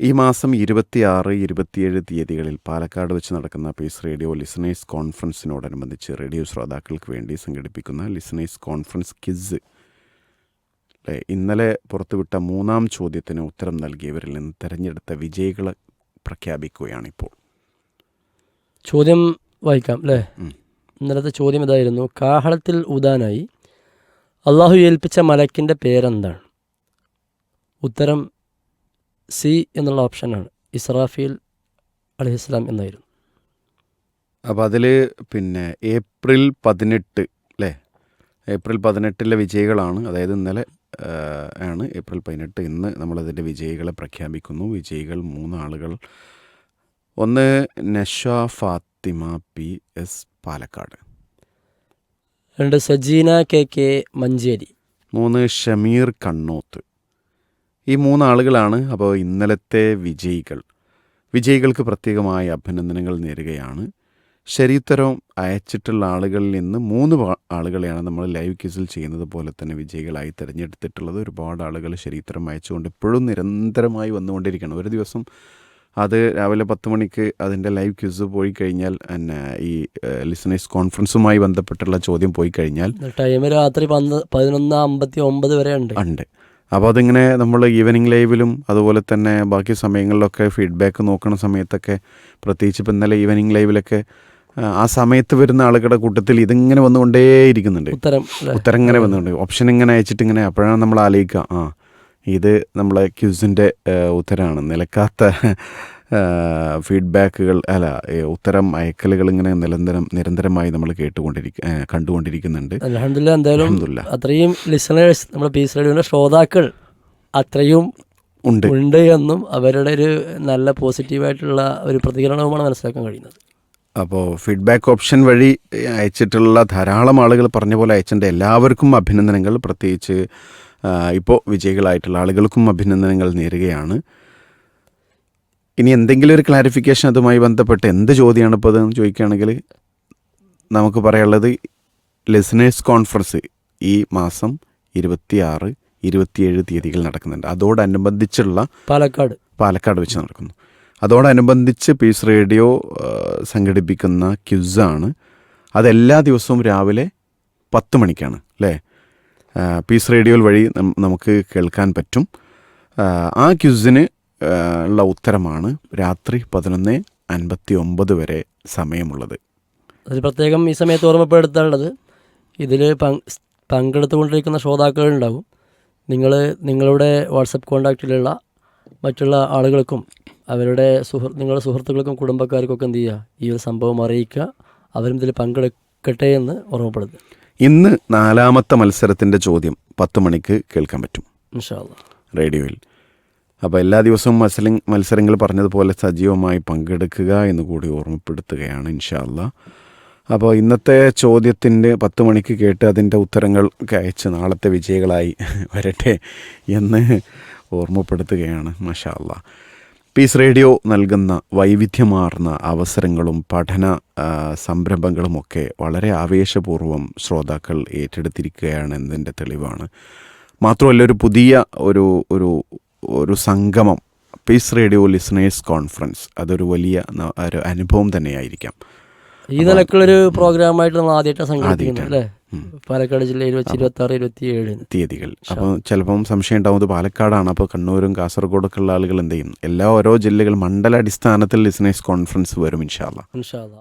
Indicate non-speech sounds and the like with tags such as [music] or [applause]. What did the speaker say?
ഈ മാസം ഇരുപത്തിയാറ് ഇരുപത്തിയേഴ് തീയതികളിൽ പാലക്കാട് വെച്ച് നടക്കുന്ന പീസ് റേഡിയോ ലിസണേഴ്സ് കോൺഫറൻസിനോടനുബന്ധിച്ച് റേഡിയോ ശ്രോതാക്കൾക്ക് വേണ്ടി സംഘടിപ്പിക്കുന്ന ലിസണേഴ്സ് കോൺഫറൻസ് കിസ് ഇന്നലെ പുറത്തുവിട്ട മൂന്നാം ചോദ്യത്തിന് ഉത്തരം നൽകിയവരിൽ നിന്ന് തിരഞ്ഞെടുത്ത വിജയികളെ പ്രഖ്യാപിക്കുകയാണിപ്പോൾ. ചോദ്യം വായിക്കാം അല്ലേ ഇന്നലത്തെ ചോദ്യം ഇതായിരുന്നു. കാഹളത്തിൽ ഊതാനായി. അള്ളാഹു ഏൽപ്പിച്ച മലക്കിന്റെ പേരെന്താണ്? ഉത്തരം സി എന്നുള്ള ഓപ്ഷനാണ് ഇസ്രാഫീൽ അലഹിസ്ലാം എന്നായിരുന്നു. അപ്പോൾ അതിൽ പിന്നെ ഏപ്രിൽ പതിനെട്ട് അല്ലേ ഏപ്രിൽ പതിനെട്ടിലെ വിജയികളാണ്. അതായത് ഇന്നലെ ആണ് ഏപ്രിൽ പതിനെട്ട്. ഇന്ന് നമ്മളതിന്റെ വിജയികളെ പ്രഖ്യാപിക്കുന്നു. വിജയികൾ മൂന്നാളുകൾ. ഒന്ന് നഷ ഫാത്തിമ പി എസ് പാലക്കാട്. രണ്ട് സജീന കെ കെ മഞ്ചേരി. മൂന്ന് ഷമീർ കണ്ണോത്ത്. ഈ മൂന്നാളുകളാണ് അപ്പോൾ ഇന്നലത്തെ വിജയികൾ. വിജയികൾക്ക് പ്രത്യേകമായ അഭിനന്ദനങ്ങൾ നേരുകയാണ്. ശരിയുത്തരം അയച്ചിട്ടുള്ള ആളുകളിൽ നിന്ന് മൂന്ന് ആളുകളെയാണ് നമ്മൾ ലൈവ് ക്യൂസിൽ ചെയ്യുന്നത് പോലെ തന്നെ വിജയികളായി തിരഞ്ഞെടുത്തിട്ടുള്ളത്. ഒരുപാട് ആളുകൾ ശരിയുത്തരം അയച്ചുകൊണ്ട് ഇപ്പോഴും നിരന്തരമായി വന്നുകൊണ്ടിരിക്കുകയാണ്. ഒരു ദിവസം അത് രാവിലെ പത്ത് മണിക്ക് അതിന്റെ ലൈവ് ക്യൂസ് പോയി കഴിഞ്ഞാൽ പിന്നെ ഈ ലിസണേഴ്സ് കോൺഫറൻസുമായി ബന്ധപ്പെട്ടുള്ള ചോദ്യം പോയി കഴിഞ്ഞാൽ ടൈം രാത്രി പന്ത് പതിനൊന്ന് അമ്പത്തി ഒമ്പത് വരെ ഉണ്ട്. ഉണ്ട്. അപ്പോൾ അതിങ്ങനെ നമ്മൾ ഈവനിങ് ലൈവിലും അതുപോലെ തന്നെ ബാക്കി സമയങ്ങളിലൊക്കെ ഫീഡ്ബാക്ക് നോക്കുന്ന സമയത്തൊക്കെ പ്രത്യേകിച്ച് ഇപ്പം ഇന്നലെ ഈവനിങ് ലൈവിലൊക്കെ ആ, സമയത്ത് വരുന്ന ആളുകളുടെ കൂട്ടത്തിൽ ഇതിങ്ങനെ വന്നുകൊണ്ടേയിരിക്കുന്നുണ്ട്. ഉത്തരം ഉത്തരം ഇങ്ങനെ വന്നുകൊണ്ട് ഓപ്ഷൻ ഇങ്ങനെ അയച്ചിട്ട് ഇങ്ങനെ അപ്പോഴാണ് നമ്മൾ ആലോചിക്കുക ആ ഇത് നമ്മളെ ക്യൂസിന്റെ ഉത്തരമാണ് നിലക്കാത്ത ഫീഡ്ബാക്കുകൾ അല്ല ഉത്തരം അയക്കലുകൾ ഇങ്ങനെ നിരന്തരം നിരന്തരമായി നമ്മൾ കേട്ടുകൊണ്ടിരിക്കുക കണ്ടുകൊണ്ടിരിക്കുന്നുണ്ട്. അലഹമില്ല എന്തായാലും. അത്രയും ലിസണേഴ്സ് നമ്മുടെ പീസ് റേഡിയോയുടെ ശ്രോതാക്കൾ അത്രയും ഉണ്ട്. ഉണ്ട് എന്നും അവരുടെ ഒരു നല്ല പോസിറ്റീവായിട്ടുള്ള ഒരു പ്രതികരണവുമാണ് മനസ്സിലാക്കാൻ കഴിയുന്നത്. അപ്പോൾ ഫീഡ്ബാക്ക് ഓപ്ഷൻ വഴി അയച്ചിട്ടുള്ള ധാരാളം ആളുകൾ പറഞ്ഞ പോലെ അയച്ചിട്ടുണ്ട്. എല്ലാവർക്കും അഭിനന്ദനങ്ങൾ. പ്രത്യേകിച്ച് ഇപ്പോൾ വിജയികളായിട്ടുള്ള ആളുകൾക്കും അഭിനന്ദനങ്ങൾ നേരുകയാണ്. ഇനി എന്തെങ്കിലും ഒരു ക്ലാരിഫിക്കേഷൻ അതുമായി ബന്ധപ്പെട്ട് എന്ത് ചോദ്യമാണ് ഇപ്പോൾ അതെന്ന് ചോദിക്കുകയാണെങ്കിൽ നമുക്ക് പറയാനുള്ളത് ലിസണേഴ്സ് കോൺഫറൻസ് ഈ മാസം ഇരുപത്തിയാറ് ഇരുപത്തിയേഴ് തീയതികൾ നടക്കുന്നുണ്ട്. അതോടനുബന്ധിച്ചുള്ള പാലക്കാട്. പാലക്കാട് വെച്ച് നടക്കുന്നു. അതോടനുബന്ധിച്ച് പീസ് റേഡിയോ സംഘടിപ്പിക്കുന്ന ക്യുസാണ് അതെല്ലാ ദിവസവും രാവിലെ പത്ത് മണിക്കാണ് അല്ലേ? പീസ് റേഡിയോയിൽ വഴി നമുക്ക് കേൾക്കാൻ പറ്റും. ആ, ക്യുസിന് ഉള്ള ഉത്തരമാണ് രാത്രി പതിനൊന്ന് അൻപത്തി ഒമ്പത് വരെ സമയമുള്ളത്. അതിൽ പ്രത്യേകം ഈ സമയത്ത് ഓർമ്മപ്പെടുത്താനുള്ളത് ഇതിൽ പങ്കെടുത്തുകൊണ്ടിരിക്കുന്ന ശ്രോതാക്കളുണ്ടാവും. നിങ്ങൾ നിങ്ങളുടെ വാട്സപ്പ് കോൺടാക്റ്റിലുള്ള മറ്റുള്ള ആളുകൾക്കും അവരുടെ സുഹൃ നിങ്ങളുടെ സുഹൃത്തുക്കൾക്കും കുടുംബക്കാർക്കൊക്കെ എന്ത് ചെയ്യുക ഈ ഒരു സംഭവം അറിയിക്കുക. അവരും ഇതിൽ പങ്കെടുക്കട്ടെ എന്ന് ഓർമ്മപ്പെടുത്തുക. ഇന്ന് നാലാമത്തെ മത്സരത്തിന്റെ ചോദ്യം പത്ത് മണിക്ക് കേൾക്കാൻ പറ്റും. റേഡിയോയിൽ. അപ്പോൾ എല്ലാ ദിവസവും മത്സര മത്സരങ്ങൾ പറഞ്ഞതുപോലെ സജീവമായി പങ്കെടുക്കുക എന്ന് കൂടി ഓർമ്മപ്പെടുത്തുകയാണ് ഇൻഷാല്ല അപ്പോൾ ഇന്നത്തെ ചോദ്യത്തിന്റെ പത്ത് മണിക്ക് കേട്ട് അതിന്റെ ഉത്തരങ്ങൾ അയച്ച് നാളത്തെ വിജയികളായി [laughs] വരട്ടെ എന്ന് ഓർമ്മപ്പെടുത്തുകയാണ് മഷാല്ല പീസ് റേഡിയോ നൽകുന്ന വൈവിധ്യമാർന്ന അവസരങ്ങളും പഠന സംരംഭങ്ങളും സംരംഭങ്ങളുമൊക്കെ വളരെ ആവേശപൂർവം ശ്രോതാക്കൾ ഏറ്റെടുത്തിരിക്കുകയാണ് എന്നതിന്റെ തെളിവാണ്. മാത്രമല്ല ഒരു പുതിയ ഒരു ഒരു ഒരു സംഗമം പീസ് റേഡിയോ ലിസണേഴ്സ് കോൺഫറൻസ് അതൊരു വലിയ ഒരു അനുഭവം തന്നെയായിരിക്കാം. ഈ നിലക്കുള്ളൊരു പ്രോഗ്രാമായിട്ട് നമ്മൾ ആദ്യമായിട്ടാണ് സംഘടിപ്പിക്കുന്നത്. അല്ലേ? പാലക്കാട് ജില്ലയിൽ വെച്ച് ഇരുപത്തി ആറ് ഇരുപത്തി ഏഴ് തീയതികൾ അപ്പോൾ ചിലപ്പം സംശയം ഉണ്ടാവും ഇത് പാലക്കാടാണ് അപ്പോൾ കണ്ണൂരും കാസർഗോഡൊക്കെ ഉള്ള ആളുകൾ എന്ത് ചെയ്യും? എല്ലാ ഓരോ ജില്ലകൾ മണ്ഡല അടിസ്ഥാനത്തിൽ ലിസണേഴ്സ് കോൺഫറൻസ് വരും ഇൻഷാല്ല ഇൻഷാല്ല